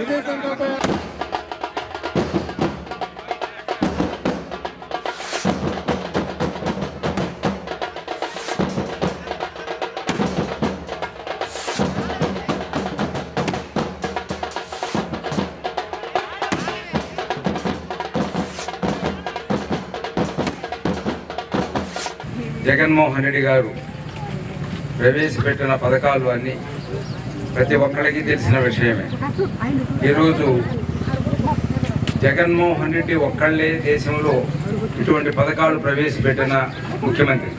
ఇదే సందర్భంగా జగన్మోహన్ రెడ్డి గారు ప్రవేశపెట్టిన పథకాలు అన్నీ ప్రతి ఒక్కరికి తెలిసిన విషయమే. ఈరోజు జగన్మోహన్ రెడ్డి ఒక్కళ్ళే దేశంలో ఇటువంటి పథకాలు ప్రవేశపెట్టిన ముఖ్యమంత్రి.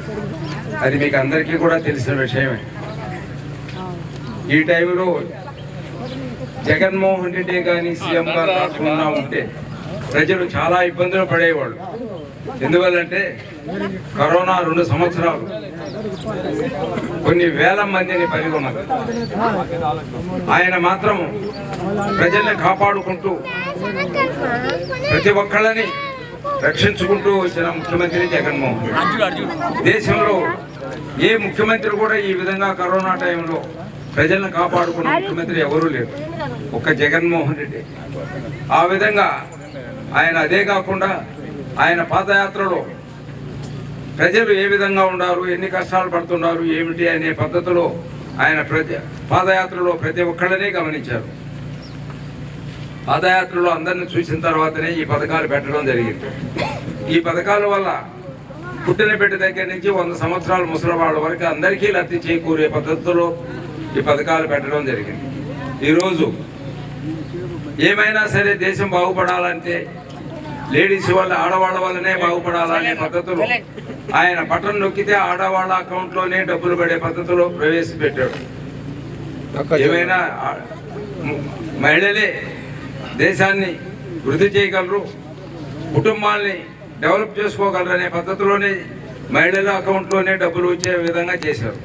అది మీకు అందరికీ కూడా తెలిసిన విషయమే. ఈ టైంలో జగన్మోహన్ రెడ్డి కానీ సీఎంగా కాకుండా ఉంటే ప్రజలు చాలా ఇబ్బందులు పడేవాళ్ళు. ఎందువల్లంటే కరోనా రెండు సంవత్సరాలు కొన్ని వేల మందిని పరిగొన్నది ఆయన మాత్రం ప్రజల్ని కాపాడుకుంటూ ప్రతి ఒక్కళ్ళని రక్షించుకుంటూ వచ్చిన ముఖ్యమంత్రి జగన్మోహన్ దేశంలో ఏ ముఖ్యమంత్రి కూడా ఈ విధంగా కరోనా టైంలో ప్రజలను కాపాడుకున్న ముఖ్యమంత్రి ఎవరూ లేరు. ఒక జగన్మోహన్ రెడ్డి. ఆ విధంగా ఆయన అదే కాకుండా ఆయన పాదయాత్రలో ప్రజలు ఏ విధంగా ఉన్నారు ఎన్ని కష్టాలు పడుతున్నారు ఏమిటి అనే పద్ధతిలో ఆయన ప్రజ పాదయాత్రలో ప్రతి ఒక్కళ్ళనే గమనించారు. పాదయాత్రలో అందరిని చూసిన తర్వాతనే ఈ పథకాలు పెట్టడం జరిగింది. ఈ పథకాల వల్ల పుట్టిన బిడ్డ దగ్గర నుంచి వంద సంవత్సరాల ముసలి వాళ్ళ వరకు అందరికీ లబ్ధి చేకూరే పద్ధతిలో ఈ పథకాలు పెట్టడం జరిగింది. ఈరోజు ఏమైనా సరే దేశం బాగుపడాలంటే లేడీస్ వల్ల ఆడవాళ్ళ వల్లనే బాగుపడాలనే పద్ధతిలో. ఆయన బటన్ నొక్కితే ఆడవాళ్ళ అకౌంట్లోనే డబ్బులు పడే పద్ధతిలో ప్రవేశపెట్టాడు. ఏమైనా మహిళలే దేశాన్ని వృద్ధి చేయగలరు కుటుంబాల్ని డెవలప్ చేసుకోగలరు అనే పద్ధతిలోనే మహిళల అకౌంట్లోనే డబ్బులు వచ్చే విధంగా చేశారు.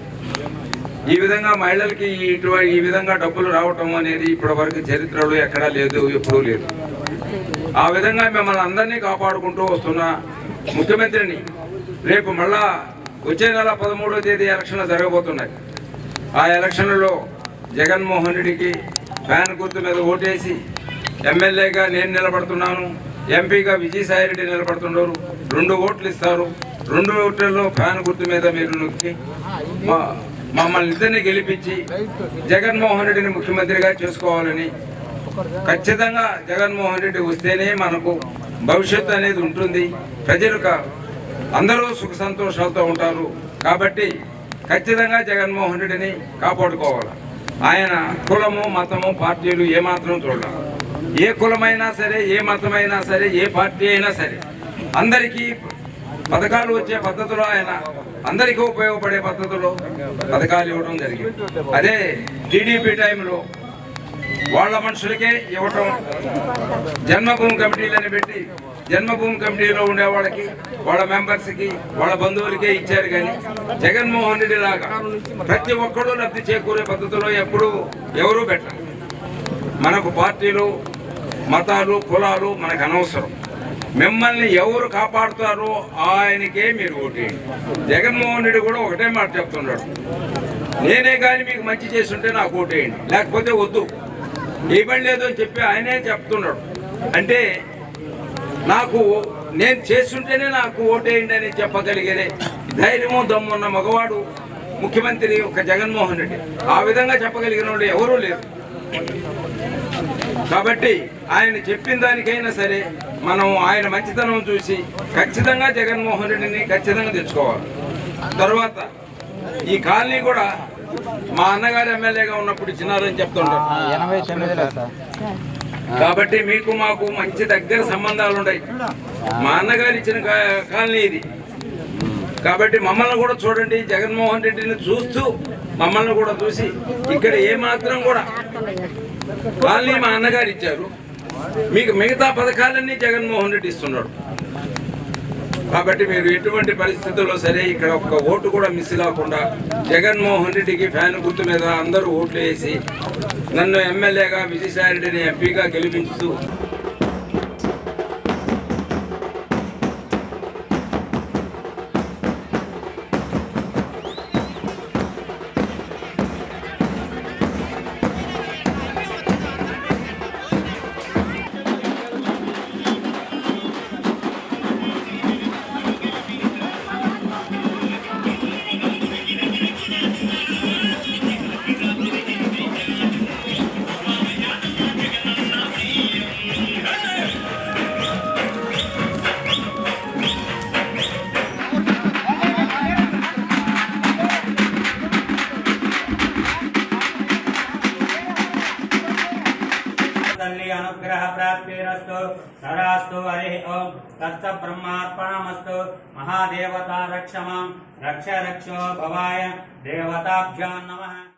ఈ విధంగా మహిళలకి ఇటువంటి ఈ విధంగా డబ్బులు రావటం అనేది ఇప్పటి వరకు చరిత్రలో ఎక్కడా లేదు ఎప్పుడూ లేదు. ఆ విధంగా మిమ్మల్ని అందరినీ కాపాడుకుంటూ వస్తున్న ముఖ్యమంత్రిని రేపు మళ్ళా వచ్చే నెల పదమూడవ తేదీ ఎలక్షన్లు జరగబోతున్నాయి. ఆ ఎలక్షన్లలో జగన్మోహన్ రెడ్డికి ఫ్యాన్ గుర్తు మీద ఓటేసి ఎమ్మెల్యేగా నేను నిలబడుతున్నాను ఎంపీగా విజయసాయి రెడ్డి నిలబడుతున్నారు రెండు ఓట్లు ఇస్తారు రెండు ఓట్లలో ఫ్యాన్ గుర్తు మీద మీరు నొక్కి మా మమ్మల్ని ఇద్దరిని గెలిపించి జగన్మోహన్ రెడ్డిని ముఖ్యమంత్రిగా చేసుకోవాలని ఖచ్చితంగా జగన్మోహన్ రెడ్డి వస్తేనే మనకు భవిష్యత్తు అనేది ఉంటుంది. ప్రజలు అందరూ సుఖ సంతోషాలతో ఉంటారు. కాబట్టి ఖచ్చితంగా జగన్మోహన్ రెడ్డిని కాపాడుకోవాలి. ఆయన కులము మతము పార్టీలు ఏమాత్రం చూడాలి ఏ కులమైనా సరే ఏ మతమైనా సరే ఏ పార్టీ అయినా సరే అందరికీ పథకాలు వచ్చే పద్ధతిలో ఆయన అందరికీ ఉపయోగపడే పద్ధతిలో పథకాలు ఇవ్వడం జరిగింది. అదే టీడీపీ టైంలో వాళ్ళ మనుషులకే ఇవ్వటం. జన్మభూమి కమిటీలని పెట్టి జన్మభూమి కమిటీలో ఉండే వాళ్ళకి వాళ్ళ మెంబర్స్కి వాళ్ళ బంధువులకే ఇచ్చారు కానీ జగన్మోహన్ రెడ్డి లాగా ప్రతి ఒక్కరూ లబ్ధి చేకూరే పద్ధతిలో ఎప్పుడూ ఎవరూ పెట్టాలి మనకు పార్టీలు మతాలు కులాలు మనకు అనవసరం. మిమ్మల్ని ఎవరు కాపాడుతారో ఆయనకే మీరు ఓటేయండి. జగన్మోహన్ రెడ్డి కూడా ఒకటే మాట చెప్తున్నాడు. నేనే కానీ మీకు మంచి చేస్తుంటే నాకు ఓటేయండి. లేకపోతే వద్దు. ఇవ్వలేదు అని చెప్పి ఆయనే చెప్తున్నాడు. అంటే నాకు నేను చేస్తుంటేనే నాకు ఓటేయండి అని చెప్పగలిగే ధైర్యము దమ్మున్న మగవాడు ముఖ్యమంత్రి ఒక జగన్మోహన్ రెడ్డి. ఆ విధంగా చెప్పగలిగిన వాడు ఎవరూ లేరు. కాబట్టి ఆయన చెప్పిన దానికైనా సరే మనం ఆయన మంచితనం చూసి ఖచ్చితంగా జగన్మోహన్ రెడ్డిని ఖచ్చితంగా తెచ్చుకోవాలి. తర్వాత ఈ కాలనీ కూడా మా అన్నగారు ఎమ్మెల్యేగా ఉన్నప్పుడు ఇచ్చినారని చెప్తుంటారు. ఎనభై తొమ్మిదిలో సార్. కాబట్టి మీకు మాకు మంచి దగ్గర సంబంధాలు ఉన్నాయి. మా అన్నగారు ఇచ్చిన కాలనీ ఇది. కాబట్టి మమ్మల్ని కూడా చూడండి జగన్మోహన్ రెడ్డిని చూస్తూ మమ్మల్ని కూడా చూసి ఇక్కడ ఏ మాత్రం కూడా కాలనీ మా అన్నగారు ఇచ్చారు. మీకు మిగతా పథకాలన్నీ జగన్మోహన్ రెడ్డి ఇస్తున్నాడు. కాబట్టి మీరు ఎటువంటి పరిస్థితుల్లో సరే ఇక్కడ ఒక్క ఓటు కూడా మిస్ కాకుండా జగన్మోహన్ రెడ్డికి ఫ్యాన్ గుర్తు మీద అందరూ ఓట్లు వేసి నన్ను ఎమ్మెల్యేగా విజయసాయి రెడ్డిని ఎంపీగా గెలిపించుతూ अनुग्रह प्राप्तिरस्तु सदास्तु हरि ओम। तत्स ब्रह्मार्पणमस्तु महादेवता रक्षमा रक्ष रक्षो भवाय। देवताभ्यां नमः।